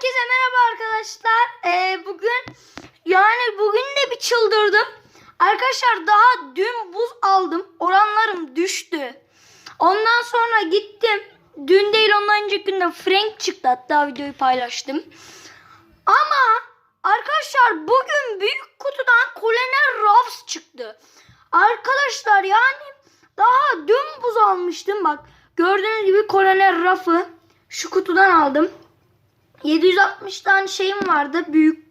Herkese merhaba arkadaşlar. Ee, bugün yani bugün de bir çıldırdım. Arkadaşlar daha dün buz aldım. Oranlarım düştü. Ondan sonra gittim. Dün değil ondan önceki günde Frank çıktı. Hatta videoyu paylaştım. Ama arkadaşlar bugün büyük kutudan Colonel Ruffs çıktı. Arkadaşlar yani daha dün buz almıştım. Bak gördüğünüz gibi Colonel Ruff'ı şu kutudan aldım. 760 tane şeyim vardı. Büyük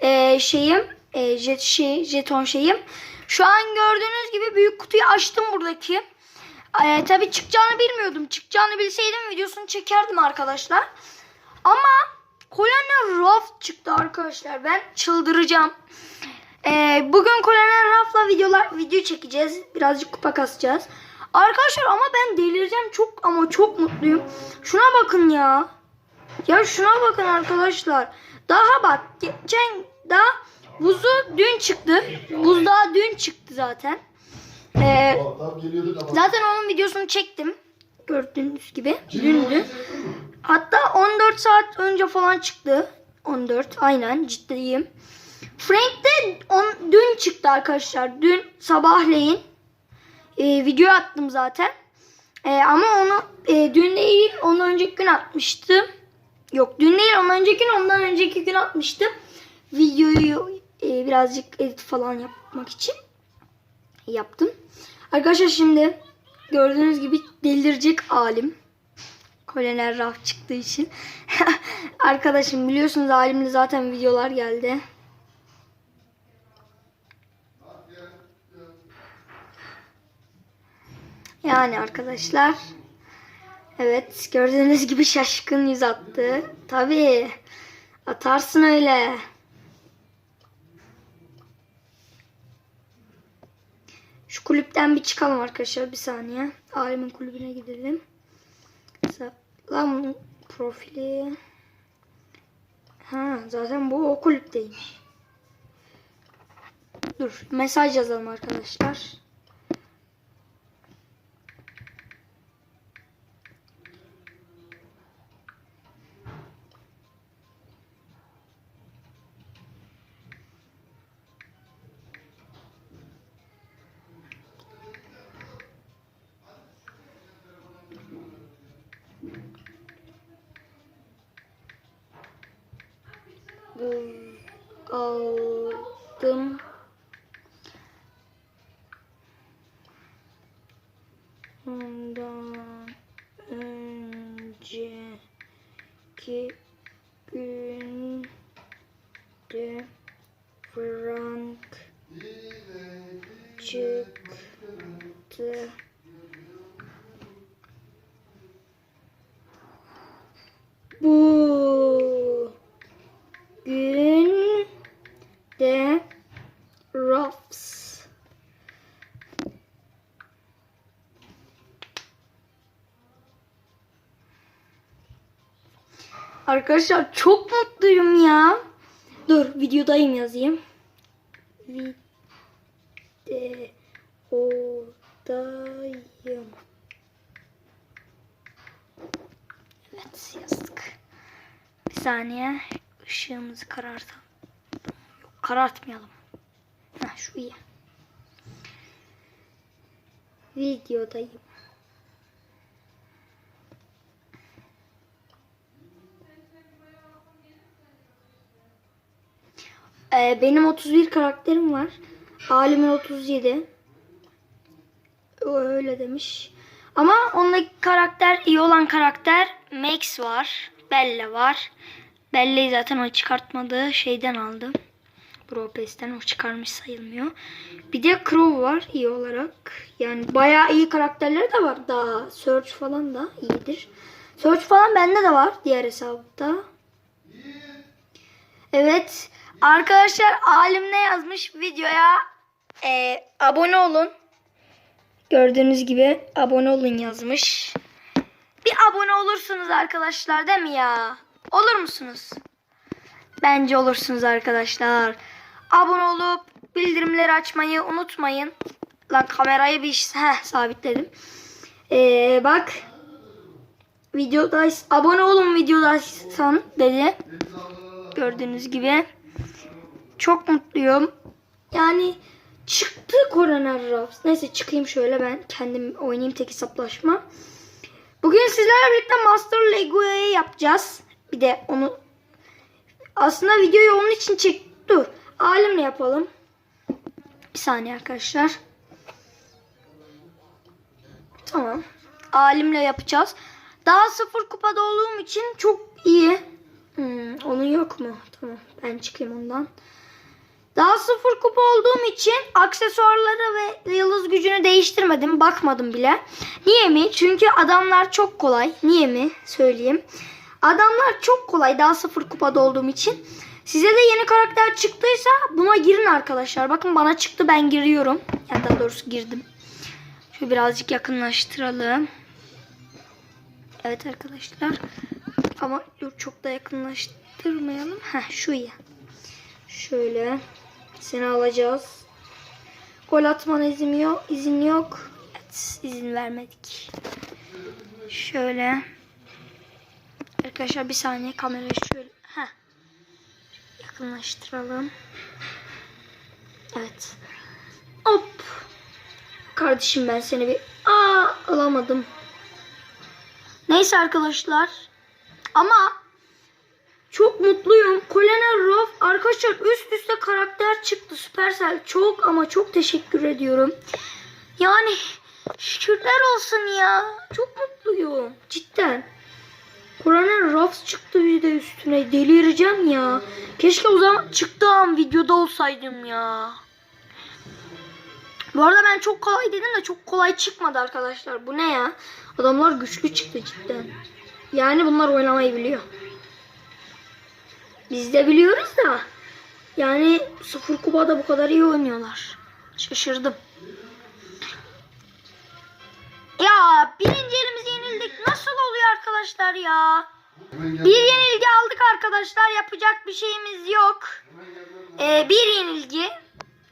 e, şeyim. E, jet, şey, jeton şeyim. Şu an gördüğünüz gibi büyük kutuyu açtım buradaki. E, tabii çıkacağını bilmiyordum. Çıkacağını bilseydim videosunu çekerdim arkadaşlar. Ama Colonel Ruff çıktı arkadaşlar. Ben çıldıracağım. E, bugün Colonel Ruff'la videolar video çekeceğiz. Birazcık kupa kasacağız. Arkadaşlar ama ben delireceğim çok ama çok mutluyum. Şuna bakın ya. Ya şuna bakın arkadaşlar. Daha bak geçen daha buzu dün çıktı. Buz daha dün çıktı zaten. Ee, zaten onun videosunu çektim. Gördüğünüz gibi. Dündü. Hatta 14 saat önce falan çıktı. 14 aynen ciddiyim. Frank de on, dün çıktı arkadaşlar. Dün sabahleyin e, video attım zaten. E, ama onu e, dün değil ondan önceki gün atmıştım. Yok dün değil ondan önceki gün ondan önceki gün atmıştım. Videoyu e, birazcık edit falan yapmak için yaptım. Arkadaşlar şimdi gördüğünüz gibi delirecek alim. Kolonel Raf çıktığı için. Arkadaşım biliyorsunuz alimde zaten videolar geldi. Yani arkadaşlar. Evet gördüğünüz gibi şaşkın yüz attı. Tabii. Atarsın öyle. Şu kulüpten bir çıkalım arkadaşlar bir saniye. Alimin kulübüne gidelim. Lan profili. Ha zaten bu o kulüpteymiş. Dur mesaj yazalım arkadaşlar. Aldım. Ondan önceki Ruffs. Arkadaşlar çok mutluyum ya. Dur videodayım yazayım. Videodayım. Evet yazdık. Bir saniye ışığımızı karartalım. Yok karartmayalım. Heh, şu iyi. Videodayım. Ee, benim 31 karakterim var. Alimin 37. O öyle demiş. Ama ondaki karakter iyi olan karakter Max var. Bella var. Bella'yı zaten o çıkartmadığı şeyden aldı. Brawl Pass'ten o çıkarmış sayılmıyor. Bir de Crow var iyi olarak. Yani bayağı iyi karakterleri de var daha. Search falan da iyidir. Search falan bende de var diğer hesapta. Evet. Arkadaşlar alim ne yazmış videoya e, abone olun. Gördüğünüz gibi abone olun yazmış. Bir abone olursunuz arkadaşlar değil mi ya? Olur musunuz? Bence olursunuz arkadaşlar. Abone olup bildirimleri açmayı unutmayın. Lan kamerayı bir heh, sabitledim. Ee, bak videodayız. Abone olun videodaysan dedi. Gördüğünüz gibi. Çok mutluyum. Yani çıktı Corona Raps. Neyse çıkayım şöyle ben kendim oynayayım tek hesaplaşma. Bugün sizlerle birlikte Master Lego'yu yapacağız. Bir de onu aslında videoyu onun için çek. Dur. Alimle yapalım. Bir saniye arkadaşlar. Tamam. Alimle yapacağız. Daha sıfır kupada olduğum için çok iyi. Hmm, onun yok mu? Tamam. Ben çıkayım ondan. Daha sıfır kupa olduğum için aksesuarları ve yıldız gücünü değiştirmedim. Bakmadım bile. Niye mi? Çünkü adamlar çok kolay. Niye mi? Söyleyeyim. Adamlar çok kolay. Daha sıfır kupada olduğum için. Size de yeni karakter çıktıysa buna girin arkadaşlar. Bakın bana çıktı ben giriyorum. Ya daha doğrusu girdim. Şöyle birazcık yakınlaştıralım. Evet arkadaşlar. Ama çok da yakınlaştırmayalım. Heh şu iyi. Şöyle. Seni alacağız. Gol atman izin yok. izin yok. Evet, izin vermedik. Şöyle. Arkadaşlar bir saniye kamerayı şöyle. Heh. Yakınlaştıralım. Evet. Hop. Kardeşim ben seni bir... Aa alamadım. Neyse arkadaşlar. Ama çok mutluyum. Colonel Ruff arkadaşlar üst üste karakter çıktı Supercell. Çok ama çok teşekkür ediyorum. Yani şükürler olsun ya. Çok mutluyum. Cidden. Colonel Ruff çıktı bir de üstüne. Delireceğim ya. Keşke o zaman çıktığı an videoda olsaydım ya. Bu arada ben çok kolay dedim de çok kolay çıkmadı arkadaşlar. Bu ne ya? Adamlar güçlü çıktı cidden. Yani bunlar oynamayı biliyor. Biz de biliyoruz da. Yani sıfır kupada bu kadar iyi oynuyorlar. Şaşırdım. Ya birinci elimizi yenildik. Nasıl oluyor arkadaşlar ya? Bir yenilgi aldık arkadaşlar. Yapacak bir şeyimiz yok. Ee, bir yenilgi.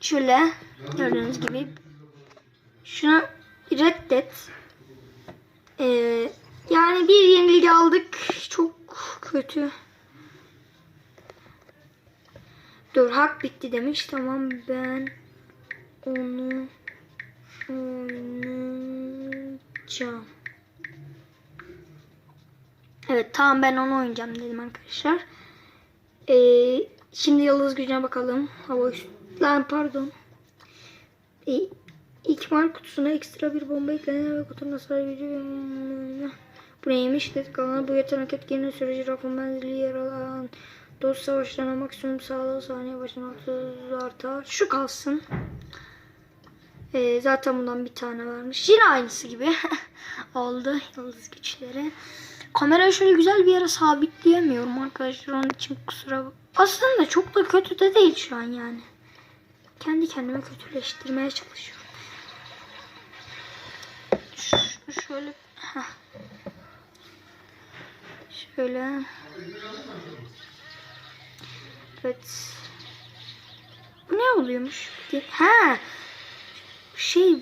Şöyle gördüğünüz gibi. Şunu reddet. Ee, yani bir yenilgi aldık. Çok kötü. Dur hak bitti demiş. Tamam ben onu oynayacağım. Evet tamam ben onu oynayacağım dedim arkadaşlar. Ee, şimdi yıldız gücüne bakalım. Hava. Lan pardon. Ee, İkmal kutusuna ekstra bir bomba eklenen ve kutunun hasar gücü bu neymiş dedik alan bu yetenek etkinliğinin süreci rakım benzerliği yer alan dost savaşlarına maksimum sağlığı saniye başına 30 artar. Şu kalsın. Ee, zaten bundan bir tane varmış. Yine aynısı gibi oldu yıldız güçleri. Kamerayı şöyle güzel bir yere sabitleyemiyorum arkadaşlar. Onun için kusura. Aslında çok da kötü de değil şu an yani. Kendi kendime kötüleştirmeye çalışıyorum. Şunu şöyle heh. şöyle evet bu ne oluyormuş ha şey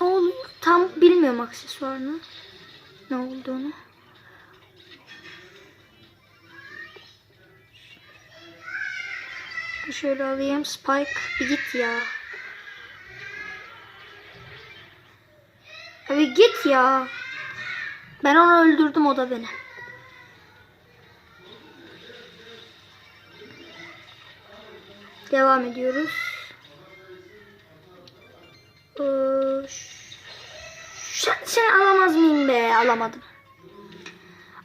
ne oluyor tam bilmiyorum aksesuarını ne olduğunu şöyle alayım Spike bir git ya Abi git ya. Ben onu öldürdüm o da beni. Devam ediyoruz. Be? Alamadım.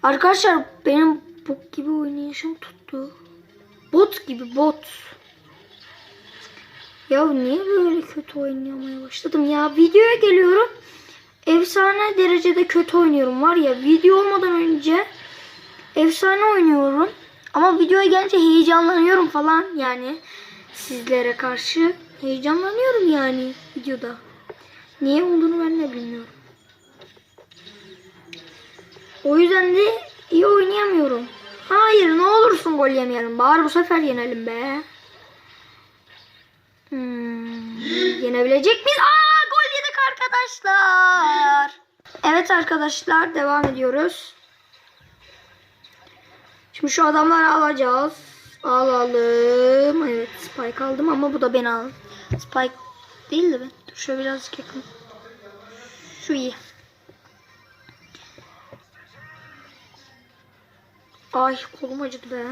Arkadaşlar benim bok gibi oynayışım tuttu. Bot gibi bot. Ya niye böyle kötü oynamaya başladım ya? Videoya geliyorum efsane derecede kötü oynuyorum var ya video olmadan önce efsane oynuyorum ama videoya gelince heyecanlanıyorum falan yani sizlere karşı heyecanlanıyorum yani videoda niye olduğunu ben de bilmiyorum o yüzden de iyi oynayamıyorum hayır ne olursun gol yemeyelim bari bu sefer yenelim be hmm, yenebilecek miyiz Aa! gol yedik arkadaşlar. Evet arkadaşlar devam ediyoruz. Şimdi şu adamları alacağız. Alalım. Evet Spike aldım ama bu da beni al. Spike değil de ben. Dur şöyle birazcık yakın. Şu iyi. Ay kolum acıdı be.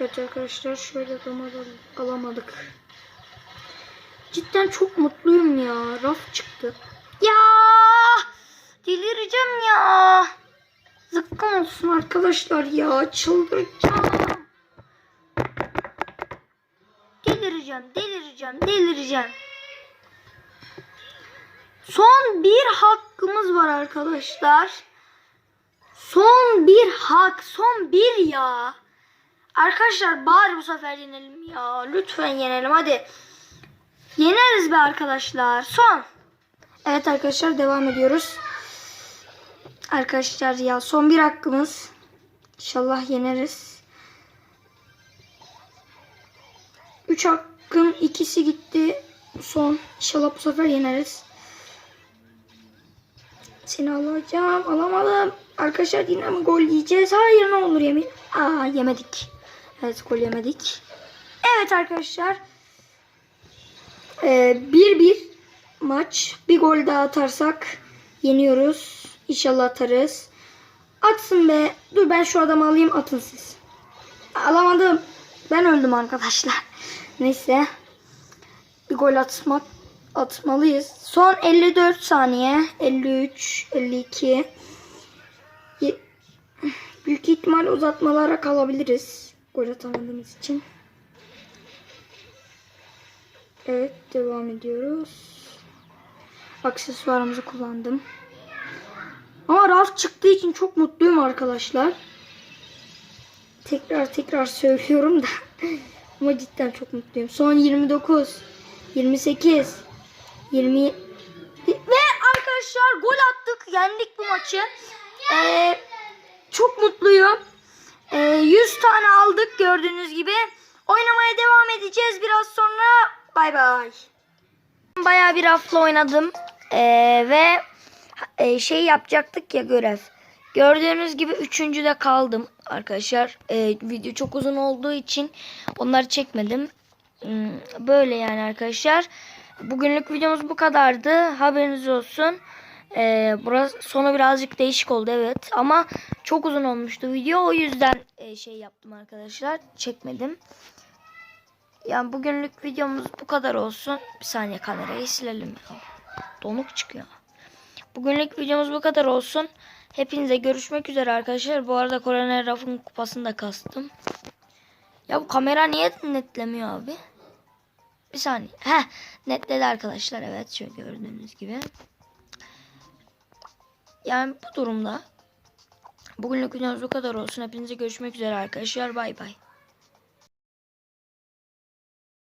Evet arkadaşlar şöyle adamı alamadık. Cidden çok mutluyum ya. Raf çıktı. Ya delireceğim ya. Zıkkım olsun arkadaşlar ya. Çıldıracağım. Delireceğim, delireceğim, delireceğim. Son bir hakkımız var arkadaşlar. Son bir hak, son bir ya. Arkadaşlar bari bu sefer yenelim ya. Lütfen yenelim hadi. Yeneriz be arkadaşlar. Son. Evet arkadaşlar devam ediyoruz. Arkadaşlar ya son bir hakkımız. İnşallah yeneriz. Üç hakkın ikisi gitti. Son. İnşallah bu sefer yeneriz. Seni alacağım. Alamadım. Arkadaşlar yine mi gol yiyeceğiz? Hayır ne olur yemin. Aa yemedik. Evet gol yemedik. Evet arkadaşlar. Ee, bir bir maç. Bir gol daha atarsak yeniyoruz. İnşallah atarız. Atsın be. Dur ben şu adamı alayım atın siz. Alamadım. Ben öldüm arkadaşlar. Neyse. Bir gol atmak atmalıyız. Son 54 saniye. 53, 52. Büyük ihtimal uzatmalara kalabiliriz. Gol atamadığımız için. Evet devam ediyoruz. Aksesuarımızı kullandım. Ama raf çıktığı için çok mutluyum arkadaşlar. Tekrar tekrar söylüyorum da. Ama cidden çok mutluyum. Son 29, 28, 20 ve arkadaşlar gol attık. Yendik bu maçı. Ee, çok mutluyum. Ee, 100 tane aldık gördüğünüz gibi. Oynamaya devam edeceğiz biraz sonra. Bay bay. Bayağı bir hafta oynadım. Ee, ve e, şey yapacaktık ya görev. Gördüğünüz gibi üçüncüde kaldım arkadaşlar. Ee, video çok uzun olduğu için onları çekmedim. Hmm, Böyle yani arkadaşlar. Bugünlük videomuz bu kadardı. Haberiniz olsun. Ee, burası sonu birazcık değişik oldu evet. Ama çok uzun olmuştu video. O yüzden e, şey yaptım arkadaşlar. Çekmedim. Yani bugünlük videomuz bu kadar olsun. Bir saniye kamerayı silelim. Donuk çıkıyor. Bugünlük videomuz bu kadar olsun. Hepinize görüşmek üzere arkadaşlar. Bu arada Koroner Raf'ın kupasını da kastım. Ya bu kamera niye netlemiyor abi? Bir saniye. Heh netledi arkadaşlar. Evet şöyle gördüğünüz gibi. Yani bu durumda bugünlük videomuz bu kadar olsun. Hepinize görüşmek üzere arkadaşlar. Bay bay.